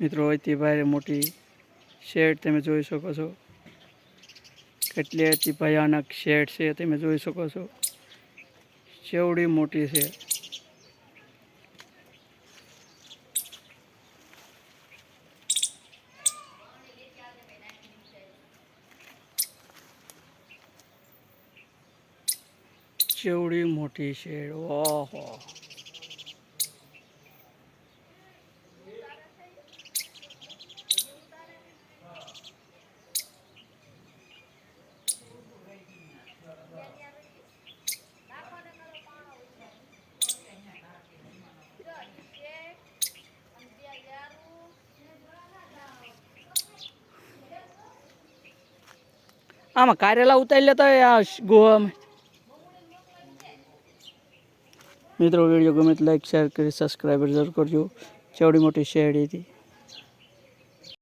મિત્રો અતિ ભારે મોટી શેડ તમે જોઈ શકો છો. કેટલી અતિ ભયાનક શેડ છે તમે જોઈ શકો છો. ચેવડી મોટી છે. ચેવડી મોટી શેડ. ઓહો આમાં કારેલા ઉતારી લેતા હોય આ ગોવામાં. મિત્રો, વીડિયો ગમે તો લાઈક શેર કરી સબસ્ક્રાઈબર જરૂર કરજો. ચવડી મોટી શેરડી